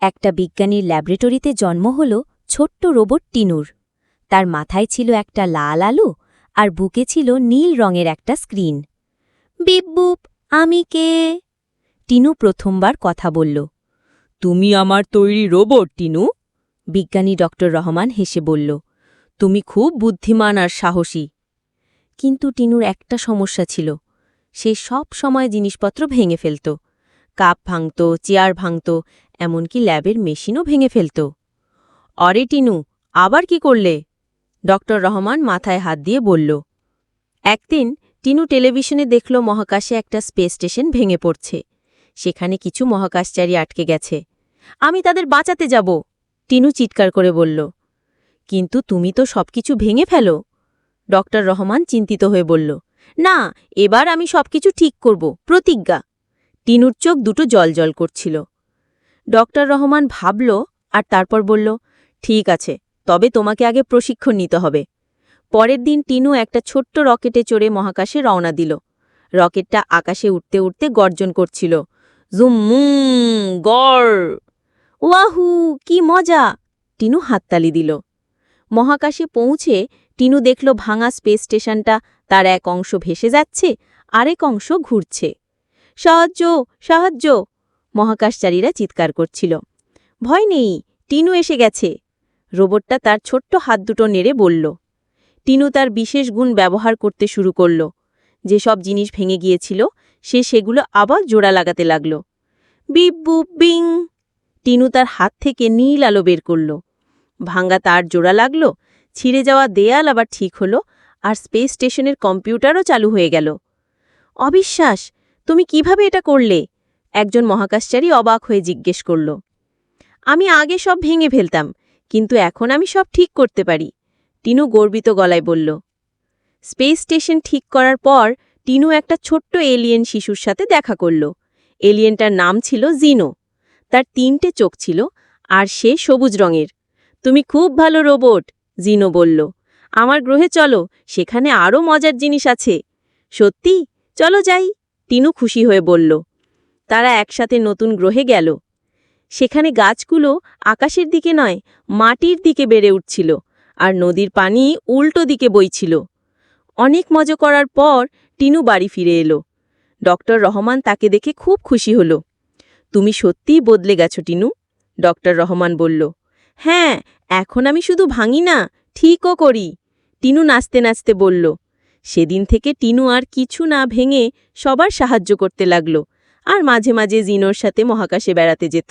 একটা বিজ্ঞানীর ল্যাবরেটরিতে জন্ম হল ছোট্ট রোবট টিনুর। তার মাথায় ছিল একটা লাল আলো আর বুকে ছিল নীল রঙের একটা স্ক্রিন। বিপ আমি কে? টিনু প্রথমবার কথা বলল। তুমি আমার তৈরি রোবট টিনু? বিজ্ঞানী ডক্টর রহমান হেসে বলল। তুমি খুব বুদ্ধিমান আর সাহসী। কিন্তু টিনুর একটা সমস্যা ছিল। সে সব সময় জিনিসপত্র ভেঙে ফেলত। কাপ ভাঙত চেয়ার ভাঙত এমনকি ল্যাবের মেশিনও ভেঙে ফেলত। অরে টিনু, আবার কি করলে? ডক্টর রহমান মাথায় হাত দিয়ে বলল। একদিন টিনু টেলিভিশনে দেখল মহাকাশে একটা স্পেস স্টেশন ভেঙে পড়ছে। সেখানে কিছু মহাকাশচারী আটকে গেছে। আমি তাদের বাঁচাতে যাব, টিনু চিৎকার করে বলল। কিন্তু তুমি তো সবকিছু ভেঙে ফেলো, ডক্টর রহমান চিন্তিত হয়ে বলল। না, এবার আমি সবকিছু ঠিক করব, প্রতিজ্ঞা। টিনুর চোখ দুটো জলজল করছিল। ড রহমান ভাবল আর তারপর বলল, ঠিক আছে, তবে তোমাকে আগে প্রশিক্ষণ নিতে হবে। পরের দিন টিনু একটা ছোট্ট রকেটে চড়ে মহাকাশে রওনা দিল। রকেটটা আকাশে উঠতে উঠতে গর্জন করছিল। জুম্মু গড়। ওয়াহু, কি মজা! টিনু হাততালি দিল। মহাকাশে পৌঁছে টিনু দেখল ভাঙা স্পেস স্টেশনটা, তার এক অংশ ভেসে যাচ্ছে, আরেক অংশ ঘুরছে। সাহায্য সাহায্য! মহাকাশচারীরা চিৎকার করছিল। ভয় নেই, টিনু এসে গেছে। রোবটটা তার ছোট্ট হাত দুটো নেড়ে বলল। টিনু তার বিশেষ গুণ ব্যবহার করতে শুরু করল। যেসব জিনিস ভেঙে গিয়েছিল, সে সেগুলো আবার জোড়া লাগাতে লাগল। Boop being! টিনু তার হাত থেকে নীল আলো বের করল। ভাঙ্গা তার জোড়া লাগল, ছিঁড়ে যাওয়া দেয়াল আবার ঠিক হলো, আর স্পেস স্টেশনের কম্পিউটারও চালু হয়ে গেল। অবিশ্বাস, তুমি কীভাবে এটা করলে? একজন মহাকাশচারী অবাক হয়ে জিজ্ঞেস করল, আমি আগে সব ভেঙে ফেলতাম, কিন্তু এখন আমি সব ঠিক করতে পারি? টিনু গর্বিত গলায় বলল, স্পেস স্টেশন ঠিক করার পর টিনু একটা ছোট্ট এলিয়েন শিশুর সাথে দেখা করল। এলিয়েনটার নাম ছিল জিনো। তার তিনটে চোখ ছিল আর সে সবুজ রঙের। তুমি খুব ভালো রোবট, জিনো বলল, আমার গ্রহে চলো, সেখানে আরও মজার জিনিস আছে। সত্যি? চলো যাই। টিনু খুশি হয়ে বলল তারা একসাথে নতুন গ্রহে গেল। সেখানে গাছগুলো আকাশের দিকে নয়, মাটির দিকে বেড়ে উঠছিল আর নদীর পানি উল্টো দিকে বইছিল। অনেক মজা করার পর টিনু বাড়ি ফিরে এলো। ডক্টর রহমান তাকে দেখে খুব খুশি হল। তুমি সত্যিই বদলে গেছো টিনু? ডক্টর রহমান বলল। হ্যাঁ এখন আমি শুধু ভাঙি না, ঠিকও করি। টিনু নাচতে নাচতে বলল। সেদিন থেকে টিনু আর কিছু না ভেঙে সবার সাহায্য করতে লাগল। আর মাঝে মাঝে জিনোর সাথে মহাকাশে বেড়াতে যেত।